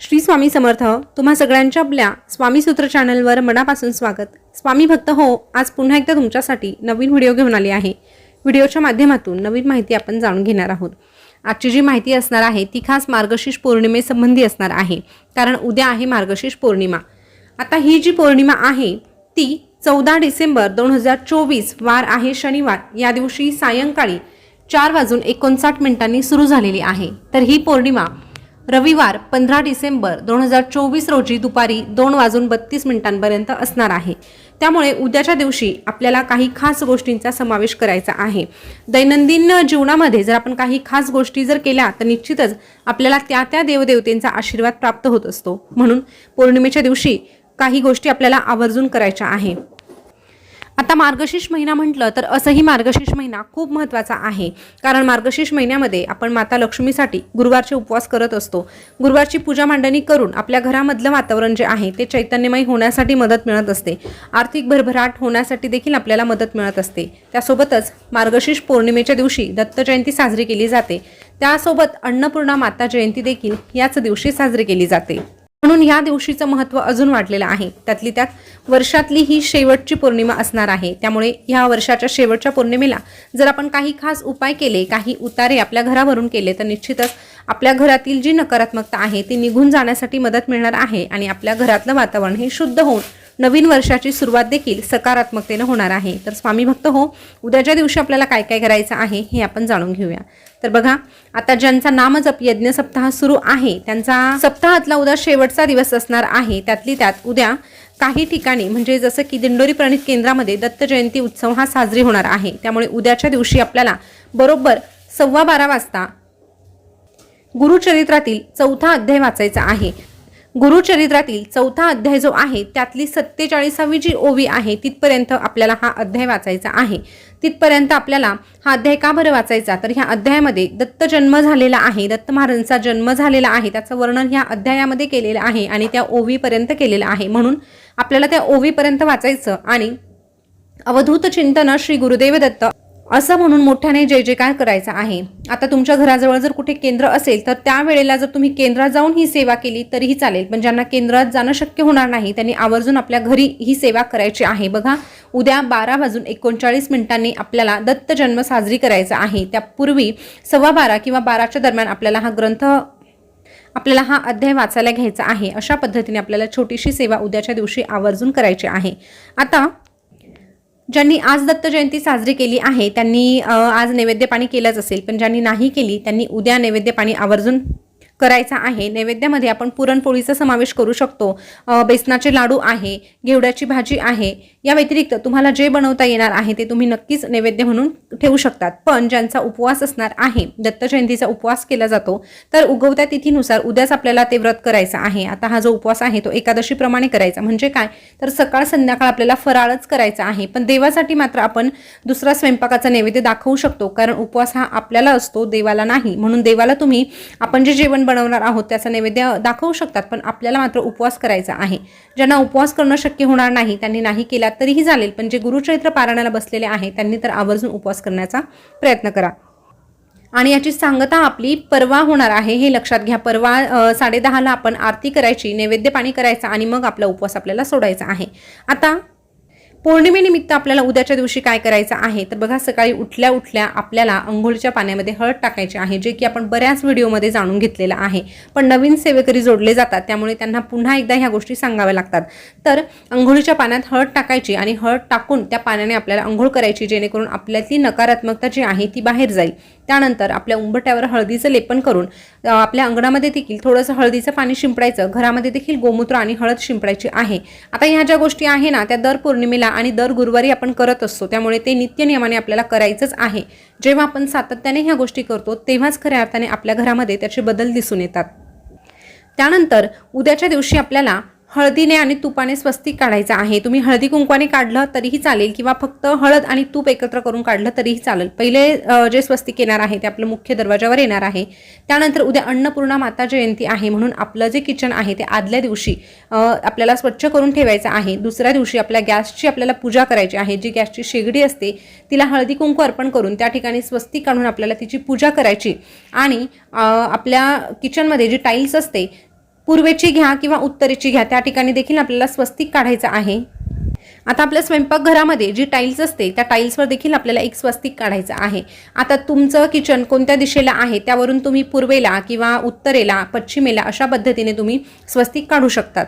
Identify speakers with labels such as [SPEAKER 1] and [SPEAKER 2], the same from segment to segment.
[SPEAKER 1] श्री स्वामी समर्थ तुम्हा सगळ्यांच्या आपल्या स्वामी सूत्र चॅनलवर मनापासून स्वागत. स्वामी भक्त हो आज पुन्हा एकदा तुमच्यासाठी नवीन व्हिडिओ घेऊन आली आहे. व्हिडिओच्या माध्यमातून नवीन माहिती आपण जाणून घेणार आहोत. आजची जी माहिती असणार आहे ती खास मार्गशीर्ष पौर्णिमेसंबंधी असणार आहे. कारण उद्या आहे मार्गशीर्ष पौर्णिमा. आता ही जी पौर्णिमा आहे ती चौदा डिसेंबर दोन हजार चोवीस वार आहे शनिवार. या दिवशी सायंकाळी चार वाजून एकोणसाठ मिनिटांनी सुरू झालेली आहे. तर ही पौर्णिमा रविवार पंधरा डिसेंबर दोन हजार चोवीस रोजी दुपारी दोन वाजून बत्तीस मिनिटांपर्यंत असणार आहे. त्यामुळे उद्याच्या दिवशी आपल्याला काही खास गोष्टींचा समावेश करायचा आहे. दैनंदिन जीवनामध्ये जर आपण काही खास गोष्टी जर केल्या तर निश्चितच आपल्याला त्या त्या देवदेवतेंचा आशीर्वाद प्राप्त होत असतो. म्हणून पौर्णिमेच्या दिवशी काही गोष्टी आपल्याला आवर्जून करायच्या आहे. आता मार्गशीर्ष महिना म्हटलं तर असंही मार्गशीर्ष महिना खूप महत्त्वाचा आहे. कारण मार्गशीर्ष महिन्यामध्ये आपण माता लक्ष्मीसाठी गुरुवारचे उपवास करत असतो. गुरुवारची पूजा मांडणी करून आपल्या घरामधलं वातावरण जे आहे ते चैतन्यमय होण्यासाठी मदत मिळत असते. आर्थिक भरभराट होण्यासाठी देखील आपल्याला मदत मिळत असते. त्यासोबतच मार्गशीर्ष पौर्णिमेच्या दिवशी दत्त जयंती साजरी केली जाते. त्यासोबत अन्नपूर्णा माता जयंती देखील याच दिवशी साजरी केली जाते. म्हणून ह्या दिवशीचं महत्त्व अजून वाढलेलं आहे. त्यातली त्यात वर्षातली ही शेवटची पौर्णिमा असणार आहे. त्यामुळे ह्या वर्षाच्या शेवटच्या पौर्णिमेला जर आपण काही खास उपाय केले काही उतारे आपल्या घरावरून केले तर निश्चितच आपल्या घरातील जी नकारात्मकता आहे ती निघून जाण्यासाठी मदत मिळणार आहे आणि आपल्या घरातलं वातावरण हे शुद्ध होऊन नवीन वर्षाची सुरुवात देखील सकारात्मकतेनं होणार आहे. तर स्वामी भक्त हो उद्याच्या दिवशी आपल्याला काय काय करायचं आहे हे आपण जाणून घेऊया. तर बघा आता ज्यांचा नामजप यज्ञ सप्ताह सुरू आहे त्यांचा सप्ताहातला उद्या शेवटचा दिवस असणार आहे. त्यातली त्यात उद्या काही ठिकाणी म्हणजे जसं की दिंडोरी प्रणित केंद्रामध्ये दत्त जयंती उत्सव हा साजरी होणार आहे. त्यामुळे उद्याच्या दिवशी आपल्याला बरोबर सव्वा बारा वाजता गुरुचरित्रातील चौथा अध्याय वाचायचा आहे. गुरुचरित्रातील चौथा अध्याय जो आहे त्यातली सत्तेचाळीसावी जी ओवी आहे तिथपर्यंत आपल्याला हा अध्याय वाचायचा आहे. तिथपर्यंत आपल्याला हा अध्याय का बरं वाचायचा? तर ह्या अध्यायामध्ये दत्त जन्म झालेला आहे दत्त महाराजांचा जन्म झालेला आहे त्याचं वर्णन ह्या अध्यायामध्ये केलेलं आहे आणि त्या ओवीपर्यंत केलेलं आहे. म्हणून आपल्याला त्या ओवीपर्यंत वाचायचं आणि अवधूत चिंतन श्री गुरुदेव दत्त असं म्हणून मोठ्याने जय जयकार करायचा आहे. आता तुमच्या घराजवळ जर कुठे केंद्र असेल तर त्यावेळेला जर तुम्ही केंद्रात जाऊन ही सेवा केली तरीही चालेल. पण ज्यांना केंद्रात जाणं शक्य होणार नाही त्यांनी आवर्जून आपल्या घरी ही सेवा करायची आहे. बघा उद्या बारा वाजून एकोणचाळीस मिनिटांनी आपल्याला दत्त जन्म साजरी करायचा आहे. त्यापूर्वी सव्वा बारा किंवा बाराच्या दरम्यान आपल्याला हा ग्रंथ आपल्याला हा अध्याय वाचायला घ्यायचा आहे. अशा पद्धतीने आपल्याला छोटीशी सेवा उद्याच्या दिवशी आवर्जून करायची आहे. आता ज्यांनी आज दत्त जयंती साजरी केली आहे त्यांनी आज नैवेद्य पाणी केलंच असेल पण ज्यांनी नाही केली त्यांनी उद्या नैवेद्य पाणी आवर्जून करायचा आहे. नैवेद्यामध्ये आपण पुरणपोळीचा समावेश करू शकतो. बेसनाचे लाडू आहे घेवड्याची भाजी आहे. या व्यतिरिक्त तुम्हाला जे बनवता येणार आहे ते तुम्ही नक्कीच नैवेद्य म्हणून ठेवू शकतात. पण ज्यांचा उपवास असणार आहे दत्त जयंतीचा उपवास केला जातो तर उगवत्या तिथीनुसार उद्याच आपल्याला ते व्रत करायचं आहे. आता हा जो उपवास आहे तो एकादशीप्रमाणे करायचा. म्हणजे काय? तर सकाळ संध्याकाळ आपल्याला फराळच करायचा आहे. पण देवासाठी मात्र आपण दुसरा स्वयंपाकाचा नैवेद्य दाखवू शकतो. कारण उपवास हा आपल्याला असतो देवाला नाही. म्हणून देवाला तुम्ही आपण जे जेवण बनवणार आहोत त्याचा नैवेद्य दाखवू शकतात पण आपल्याला मात्र उपवास करायचा आहे. ज्यांना उपवास करणं शक्य होणार नाही त्यांनी नाही केला तरीही चालेल पण जे गुरुचरित्र पारायणाला बसलेले आहे त्यांनी तर आवर्जून उपवास करण्याचा प्रयत्न करा. आणि याची सांगता आपली परवा होणार आहे हे लक्षात घ्या. परवा साडेदहाला आपण आरती करायची नैवेद्य पाणी करायचा आणि मग आपला उपवास आपल्याला सोडायचा आहे. आता पौर्णिमेनिमित्त आपल्याला उद्याच्या दिवशी काय करायचं आहे? तर बघा सकाळी उठल्या उठल्या आपल्याला अंघोळीच्या पाण्यामध्ये हळद टाकायची आहे जे की आपण बऱ्याच व्हिडिओमध्ये जाणून घेतलेलं आहे. पण नवीन सेवेकरी जोडले जातात त्यामुळे त्यांना पुन्हा एकदा ह्या गोष्टी सांगाव्या लागतात. तर अंघोळीच्या पाण्यात हळद टाकायची आणि हळद टाकून त्या पाण्याने आपल्याला अंघोळ करायची जेणेकरून आपल्यातली नकारात्मकता जी आहे ती बाहेर जाईल. त्यानंतर आपल्या उंबट्यावर हळदीचं लेपन करून आपल्या अंगणामध्ये देखील थोडंसं हळदीचं पाणी शिंपडायचं. घरामध्ये देखील गोमूत्र आणि हळद शिंपडायची आहे. आता ह्या ज्या गोष्टी आहे ना त्या दर पौर्णिमेला आणि दर गुरुवारी आपण करत असतो. त्यामुळे ते नित्यनियमाने आपल्याला करायचंच आहे. जेव्हा आपण सातत्याने ह्या गोष्टी करतो तेव्हाच खऱ्या अर्थाने आपल्या घरामध्ये त्याचे बदल दिसून येतात. त्यानंतर उद्याच्या दिवशी आपल्याला हळदीने आणि तुपाने स्वस्तिक काढायचं आहे. तुम्ही हळदी कुंकवाने काढलं तरीही चालेल किंवा फक्त हळद आणि तूप एकत्र करून काढलं तरीही चालेल. पहिले जे स्वस्तिक येणार आहे ते आपलं मुख्य दरवाजावर येणार आहे. त्यानंतर उद्या अन्नपूर्णा माता जयंती आहे म्हणून आपलं जे किचन आहे ते आदल्या दिवशी आपल्याला स्वच्छ करून ठेवायचं आहे. दुसऱ्या दिवशी आपल्या गॅसची आपल्याला पूजा करायची आहे. जी गॅसची शेगडी असते तिला हळदी कुंकू अर्पण करून त्या ठिकाणी स्वस्तिक काढून आपल्याला तिची पूजा करायची. आणि आपल्या किचनमध्ये जी टाईल्स असते पूर्वेची घ्या किंवा उत्तरेची घ्या. त्या ठिकाणी देखील आपल्याला स्वस्तिक काढायचं आहे. आता आपल्या स्वयंपाकघरामध्ये जी टाईल्स असते त्या टाईल्सवर देखील आपल्याला एक स्वस्तिक काढायचं आहे. आता तुमचं किचन कोणत्या दिशेला आहे त्यावरून तुम्ही पूर्वेला किंवा उत्तरेला पश्चिमेला अशा पद्धतीने तुम्ही स्वस्तिक काढू शकतात.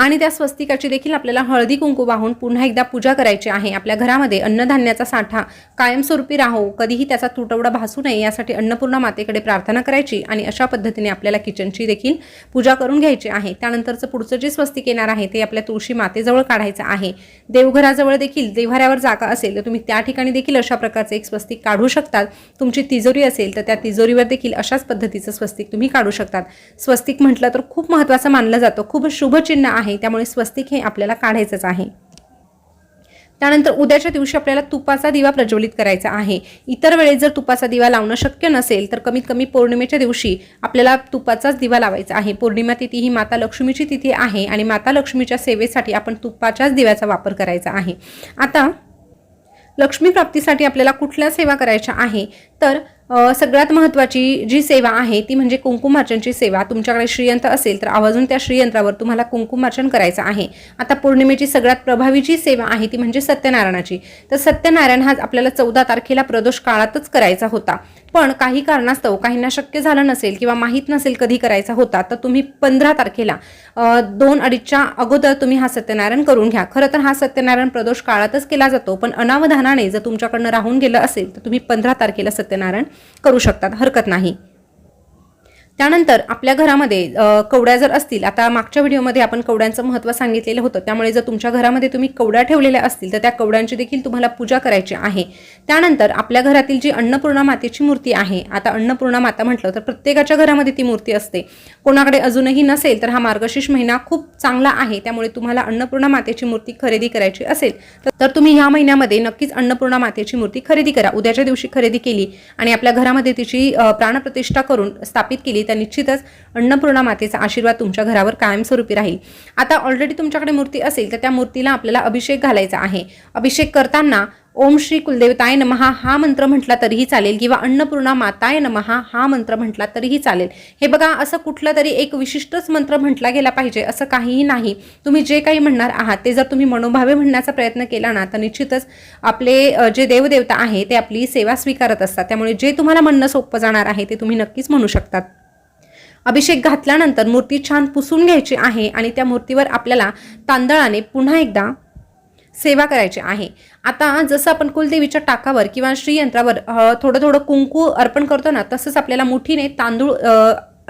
[SPEAKER 1] आणि त्या स्वस्तिकाची देखील आपल्याला हळदी कुंकू वाहून पुन्हा एकदा पूजा करायची आहे. आपल्या घरामध्ये अन्नधान्याचा साठा कायमस्वरूपी राहो कधीही त्याचा तुटवडा भासू नये यासाठी अन्नपूर्णा मातेकडे प्रार्थना करायची आणि अशा पद्धतीने आपल्याला किचनची देखील पूजा करून घ्यायची आहे. त्यानंतरचं पुढचं जे स्वस्तिक येणार आहे ते आपल्या तुळशी मातेजवळ काढायचं आहे. देवघराजवळ देखील देव्हाऱ्यावर जागा असेल तर तुम्ही त्या ठिकाणी देखील अशा प्रकारचे एक स्वस्तिक काढू शकतात. तुमची तिजोरी असेल तर त्या तिजोरीवर देखील अशाच पद्धतीचं स्वस्तिक तुम्ही काढू शकतात. स्वस्तिक म्हटलं तर खूप महत्त्वाचं मानलं जातं. खूप शुभचिन्ह आहे. आहे त्यामुळे स्वस्तिक हे आपल्याला काढायचंच आहे. त्यानंतर उद्याच्या दिवशी आपल्याला तुपाचा दिवा प्रज्वलित करायचा आहे. इतर वेळेस जर तुपाचा दिवा लावणं शक्य नसेल तर कमीत कमी पौर्णिमेच्या दिवशी आपल्याला तुपाचाच दिवा लावायचा आहे. पौर्णिमा तिथी ही माता लक्ष्मीची तिथी आहे आणि माता लक्ष्मीच्या सेवेसाठी आपण तुपाच्याच दिव्याचा वापर करायचा आहे. आता लक्ष्मी प्राप्तीसाठी आपल्याला कुठल्या सेवा करायच्या आहे? तर सगळ्यात महत्त्वाची जी सेवा आहे ती म्हणजे कुंकुमार्चनची सेवा. तुमच्याकडे श्रीयंत्र असेल तर आवाजून त्या श्रीयंत्रावर तुम्हाला कुंकुमार्चन करायचं आहे. आता पौर्णिमेची सगळ्यात प्रभावी जी सेवा आहे ती म्हणजे सत्यनारायणाची. तर सत्यनारायण हा आपल्याला चौदा तारखेला प्रदोष काळातच करायचा होता. पण काही कारणास्तव काहींना शक्य झालं नसेल किंवा माहीत नसेल कधी करायचा होता तर तुम्ही पंधरा तारखेला दोन अडीचच्या अगोदर तुम्ही हा सत्यनारायण करून घ्या. खरं तर हा सत्यनारायण प्रदोष काळातच केला जातो पण अनावधानाने जर तुमच्याकडनं राहून गेलं असेल तर तुम्ही पंधरा तारखेला सत्य सत्यनारायण करू शकतात. हरकत नाही. त्यानंतर आपल्या घरामध्ये कवड्या जर असतील आता मागच्या व्हिडिओमध्ये आपण कवड्यांचं महत्त्व सांगितलेलं होतं. त्यामुळे जर तुमच्या घरामध्ये तुम्ही कवड्या ठेवलेल्या असतील तर त्या कवड्यांची देखील तुम्हाला पूजा करायची आहे. त्यानंतर आपल्या घरातील जी अन्नपूर्णा मातेची मूर्ती आहे आता अन्नपूर्णा माता म्हटलं तर प्रत्येकाच्या घरामध्ये ती मूर्ती असते. कोणाकडे अजूनही नसेल तर हा मार्गशीर्ष महिना खूप चांगला आहे. त्यामुळे तुम्हाला अन्नपूर्णा मातेची मूर्ती खरेदी करायची असेल तर- तर तुम्ही ह्या महिन्यामध्ये नक्कीच अन्नपूर्णा मातेची मूर्ती खरेदी करा. उद्याच्या दिवशी खरेदी केली आणि आपल्या घरामध्ये तिची प्राणप्रतिष्ठा करून स्थापित केली तर निश्चितच अन्नपूर्णा मातेचा आशीर्वाद तुमच्या घरावर कायमस्वरूपी राहील. आता ऑलरेडी तुमच्याकडे मूर्ती असेल तर त्या मूर्तीला आपल्याला अभिषेक घालायचा आहे. अभिषेक करताना ओम श्री कुलदेवताय नमहा हा मंत्र म्हटला तरीही चालेल किंवा अन्नपूर्णा माताय नमहा हा मंत्र म्हटला तरीही चालेल. हे बघा असं कुठलं तरी एक विशिष्टच मंत्र म्हटला गेला पाहिजे असं काहीही नाही. तुम्ही जे काही म्हणणार आहात ते जर तुम्ही मनोभावे म्हणण्याचा प्रयत्न केला ना तर निश्चितच आपले जे देवदेवता आहे ते आपली सेवा स्वीकारत असतात. त्यामुळे जे तुम्हाला म्हणणं सोपं जाणार आहे ते तुम्ही नक्कीच म्हणू शकतात. अभिषेक घातल्यानंतर मूर्ती छान पुसून घ्यायची आहे आणि त्या मूर्तीवर आपल्याला तांदळाने पुन्हा एकदा सेवा करायची आहे. आता जसं आपण कुलदेवीच्या टाकावर किंवा श्रीयंत्रावर थोडं थोडं कुंकू अर्पण करतो ना तसंच आपल्याला मुठीने तांदूळ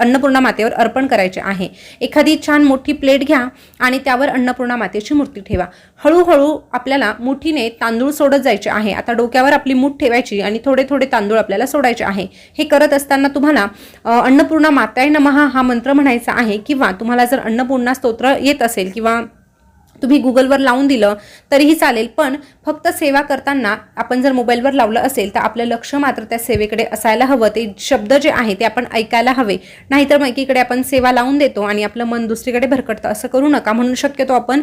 [SPEAKER 1] अन्नपूर्णा मातेवर अर्पण करायचे आहे. एखादी छान मोठी प्लेट घ्या आणि त्यावर अन्नपूर्णा मातेची मूर्ती ठेवा. हळूहळू आपल्याला मुठीने तांदूळ सोडत जायचे आहे. आता डोक्यावर आपली मूठ ठेवायची आणि थोडे थोडे तांदूळ आपल्याला सोडायचे आहे. हे करत असताना तुम्हाला अन्नपूर्णा माताय नमहा हा मंत्र म्हणायचा आहे. किंवा तुम्हाला जर अन्नपूर्णा स्तोत्र येत असेल किंवा तुम्ही गुगलवर लावून दिलं तरीही चालेल. पण फक्त सेवा करताना आपण जर मोबाईलवर लावलं असेल तर आपलं लक्ष मात्र त्या सेवेकडे असायला हवं. ते शब्द जे आहे ते आपण ऐकायला हवे. नाहीतर मग एकीकडे आपण सेवा लावून देतो आणि आपलं मन दुसरीकडे भरकटतं. असं करू नका. म्हणून शक्यतो आपण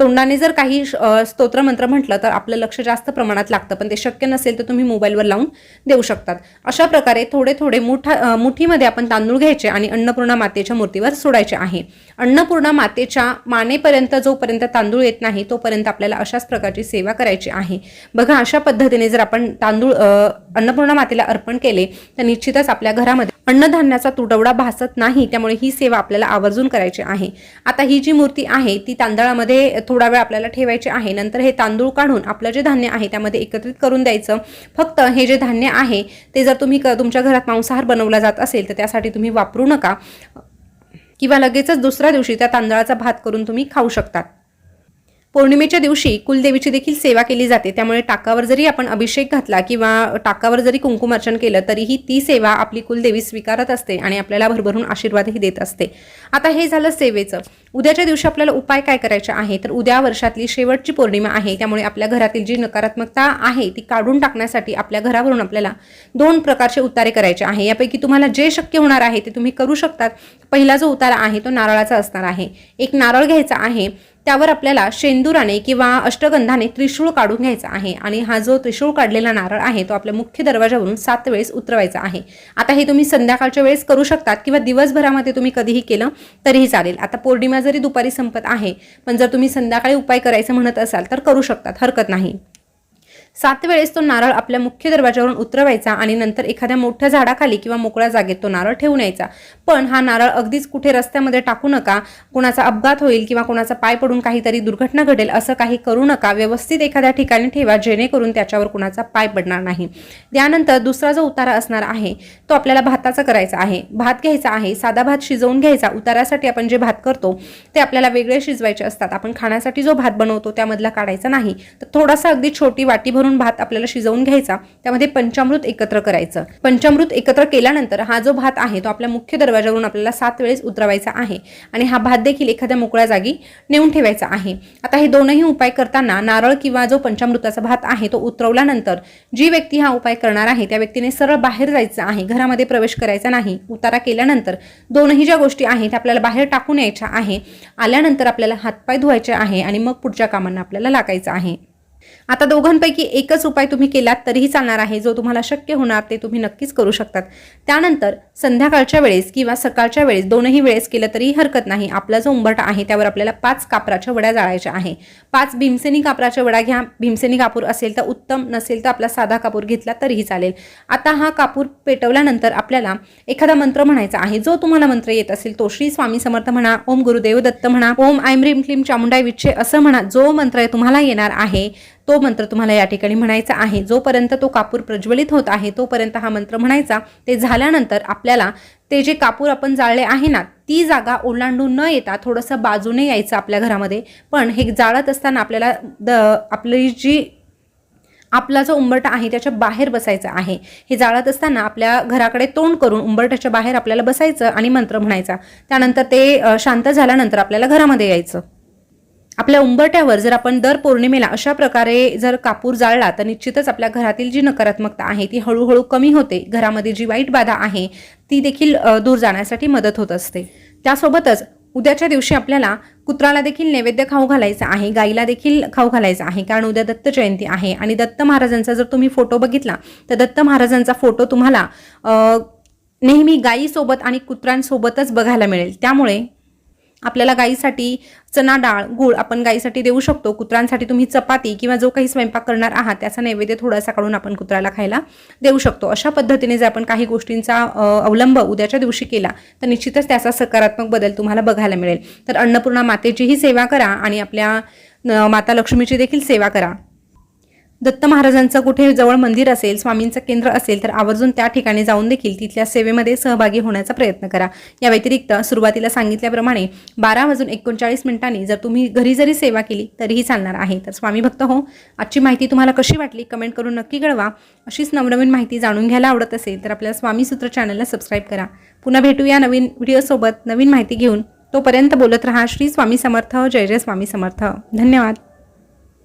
[SPEAKER 1] तोंडाने जर काही स्तोत्रमंत्र म्हटलं तर आपलं लक्ष जास्त प्रमाणात लागतं. पण ते शक्य नसेल तर तुम्ही मोबाईलवर लावून देऊ शकतात. अशा प्रकारे थोडे थोडे मोठा मुठीमध्ये आपण तांदूळ घ्यायचे आणि अन्नपूर्णा मातेच्या मूर्तीवर सोडायचे आहे. अन्नपूर्णा मातेच्या मानेपर्यंत जोपर्यंत तांदूळ येत नाही तोपर्यंत आपल्याला अशाच प्रकारची सेवा करायची आहे. बघा अशा पद्धतीने जर आपण तांदूळ अन्नपूर्णा मातेला अर्पण केले तर निश्चितच आपल्या घरामध्ये अन्नधान्याचा तुटवडा भासत नाही त्यामुळे ही सेवा आपल्याला आवर्जून करायची आहे. आता ही जी मूर्ती आहे ती तांदळामध्ये थोडा वेळ आपल्याला ठेवायची आहे. नंतर हे तांदूळ काढून आपलं जे धान्य आहे त्यामध्ये एकत्रित करून द्यायचं. फक्त हे जे धान्य आहे ते जर तुम्ही तुमच्या घरात मांसाहार बनवला जात असेल तर त्यासाठी तुम्ही वापरू नका. किंवा लगेचच दुसऱ्या दिवशी त्या तांदळाचा भात करून तुम्ही खाऊ शकतात पौर्णिमेच्या दिवशी कुलदेवीची देखील सेवा केली जाते. त्यामुळे टाकावर जरी आपण अभिषेक घातला किंवा टाकावर जरी कुंकुमार्चन केलं तरीही ती सेवा आपली कुलदेवी स्वीकारत असते आणि आपल्याला भरभरून आशीर्वादही देत असते. आता हे झालं सेवेचं. उद्याच्या दिवशी आपल्याला उपाय काय करायचे आहे? तर उद्या वर्षातली शेवटची पौर्णिमा आहे. त्यामुळे आपल्या घरातील जी नकारात्मकता आहे ती काढून टाकण्यासाठी आपल्या घरावरून आपल्याला दोन प्रकारचे उतारे करायचे आहे. यापैकी तुम्हाला जे शक्य होणार आहे ते तुम्ही करू शकतात. पहिला जो उतारा आहे तो नारळाचा असणार आहे. एक नारळ घ्यायचा आहे. त्यावर आपल्याला शेंदुराने किंवा अष्टगंधाने त्रिशूळ काढून घ्यायचा आहे. आणि हा जो त्रिशूळ काढलेला नारळ आहे तो आपल्या मुख्य दरवाजावरून सात वेळेस उतरवायचा आहे. आता हे तुम्ही संध्याकाळच्या वेळेस करू शकतात किंवा दिवसभरामध्ये तुम्ही कधीही केलं तरीही चालेल. आता पौर्णिमा जरी दुपारी संपत आहे पण जर तुम्ही संध्याकाळी उपाय करायचं म्हणत असाल तर करू शकतात हरकत नाही. सात वेळेस तो नारळ आपल्या मुख्य दरवाजावरून उतरवायचा आणि नंतर एखाद्या मोठ्या झाडाखाली किंवा मोकळ्या जागेत तो नारळ ठेवून यायचा. पण हा नारळ अगदीच कुठे रस्त्यामध्ये टाकू नका कुणाचा अपघात होईल किंवा कुणाचा पाय पडून काहीतरी दुर्घटना घडेल असं काही करू नका व्यवस्थित एखाद्या ठिकाणी ठेवा जेणेकरून त्याच्यावर कुणाचा पाय पडणार नाही. त्यानंतर दुसरा जो उतारा असणार आहे तो आपल्याला भाताचा करायचा आहे. भात घ्यायचा आहे साधा भात शिजवून घ्यायचा. उतारासाठी आपण जे भात करतो ते आपल्याला वेगळे शिजवायचे असतात. आपण खाण्यासाठी जो भात बनवतो त्यामधला काढायचा नाही. तर थोडासा अगदी छोटी वाटी भरून भात आपल्याला शिजवून घ्यायचा त्यामध्ये पंचामृत एकत्र करायचं. पंचामृत एकत्र केल्यानंतर हा जो भात आहे तो आपल्या मुख्य दरवाजावरून आपल्याला सात वेळेस उतरवायचा आहे आणि हा भात देखील एखाद्या मोकळ्या जागी नेऊन ठेवायचा आहे. आता हे दोनही उपाय करताना नारळ किंवा जो पंचामृताचा भात आहे तो उतरवल्यानंतर जी व्यक्ती हा उपाय करणार आहे त्या व्यक्तीने सरळ बाहेर जायचं आहे घरामध्ये प्रवेश करायचा नाही उतारा केल्यानंतर दोनही ज्या गोष्टी आहेत त्या आपल्याला बाहेर टाकून यायच्या आहे आल्यानंतर आपल्याला हातपाय धुवायचे आहे आणि मग पुढच्या कामांना आपल्याला लागायचं आहे. आता दोघांपैकी एकच उपाय तुम्ही केलात तरीही चालणार आहे. जो तुम्हाला शक्य होणार ते तुम्ही नक्कीच करू शकतात. त्यानंतर संध्याकाळच्या वेळेस किंवा सकाळच्या वेळेस दोनही वेळेस केलं तरीही हरकत नाही. आपला जो उंबरटा आहे त्यावर आपल्याला पाच कापराच्या वड्या जाळायच्या आहे. पाच भीमसेनी कापराच्या वड्या घ्या. भीमसेनी कापूर असेल तर उत्तम नसेल तर आपला साधा कापूर घेतला तरीही चालेल. आता हा कापूर पेटवल्यानंतर आपल्याला एखादा मंत्र म्हणायचा आहे. जो तुम्हाला मंत्र येत असेल तो श्री स्वामी समर्थ म्हणा ओम गुरुदेव दत्त म्हणा ओम आयम ह्रीम क्लीम चामुंडाई विच्छे असं म्हणा जो मंत्र तुम्हाला येणार आहे तो मंत्र तुम्हाला या ठिकाणी म्हणायचा आहे. जोपर्यंत तो कापूर प्रज्वलित होत आहे तोपर्यंत हा मंत्र म्हणायचा. ते झाल्यानंतर आपल्याला ते जे कापूर आपण जाळले आहे ना ती जागा ओलांडून न येता थोडंसं बाजूने यायचं आपल्या घरामध्ये. पण हे जाळत असताना आपल्याला द आपली जी आपला जो उंबरटा आहे त्याच्या बाहेर बसायचं आहे. हे जाळत असताना आपल्या घराकडे तोंड करून उंबरट्याच्या बाहेर आपल्याला बसायचं आणि मंत्र म्हणायचा. त्यानंतर ते शांत झाल्यानंतर आपल्याला घरामध्ये यायचं. आपल्या उंबरट्यावर जर आपण दर पौर्णिमेला अशा प्रकारे जर कापूर जाळला तर निश्चितच आपल्या घरातील जी नकारात्मकता आहे ती हळूहळू कमी होते. घरामध्ये जी वाईट बाधा आहे ती देखील दूर जाण्यासाठी मदत होत असते. त्यासोबतच उद्याच्या दिवशी आपल्याला कुत्राला देखील नैवेद्य खाऊ घालायचा आहे गाईला देखील खाऊ घालायचा आहे कारण उद्या दत्त जयंती आहे. आणि दत्त महाराजांचा जर तुम्ही फोटो बघितला तर दत्त महाराजांचा फोटो तुम्हाला नेहमी गायीसोबत आणि कुत्र्यांसोबतच बघायला मिळेल. त्यामुळे आपल्याला गाईसाठी चना डाळ गूळ आपण गाईसाठी देऊ शकतो. कुत्र्यांसाठी तुम्ही चपाती किंवा जो काही स्वयंपाक करणार आहात त्याचा नैवेद्य थोडासा काढून आपण कुत्र्याला खायला देऊ शकतो. अशा पद्धतीने जर आपण काही गोष्टींचा अवलंब उद्याच्या दिवशी केला तर निश्चितच त्याचा सकारात्मक बदल तुम्हाला बघायला मिळेल. तर अन्नपूर्णा मातेचीही सेवा करा आणि आपल्या माता लक्ष्मीची देखील सेवा करा. दत्त महाराजांचं कुठे जवळ मंदिर असेल स्वामींचं केंद्र असेल तर आवर्जून त्या ठिकाणी जाऊन देखील तिथल्या सेवेमध्ये सहभागी होण्याचा प्रयत्न करा. या व्यतिरिक्त सुरुवातीला सांगितल्याप्रमाणे बारा वाजून एकोणचाळीस मिनिटांनी जर तुम्ही घरी जरी सेवा केली तरीही चालणार आहे. तर स्वामी भक्त हो आजची माहिती तुम्हाला कशी वाटली कमेंट करून नक्की कळवा. अशीच नवनवीन माहिती जाणून घ्यायला आवडत असेल तर आपल्या स्वामी सूत्र चॅनलला सबस्क्राईब करा. पुन्हा भेटूया नवीन व्हिडिओसोबत नवीन माहिती घेऊन. तोपर्यंत बोलत रहा. श्री स्वामी समर्थ. जय जय स्वामी समर्थ. धन्यवाद.